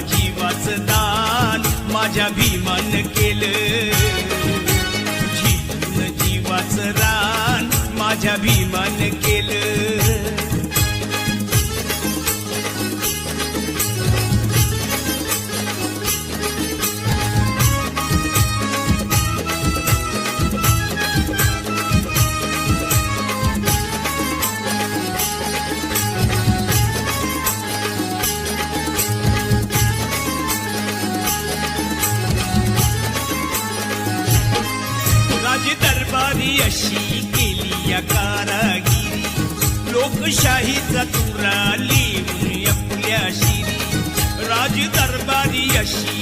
जीवाचं दान माझ्या भीमान केलं. झिपून जीवाचं रान माझ्या भीमान केलं. दरबारी अशी केली या कारागिरी. लोकशाहीचा तुरा आपल्या शिरी. राज दरबारी अशी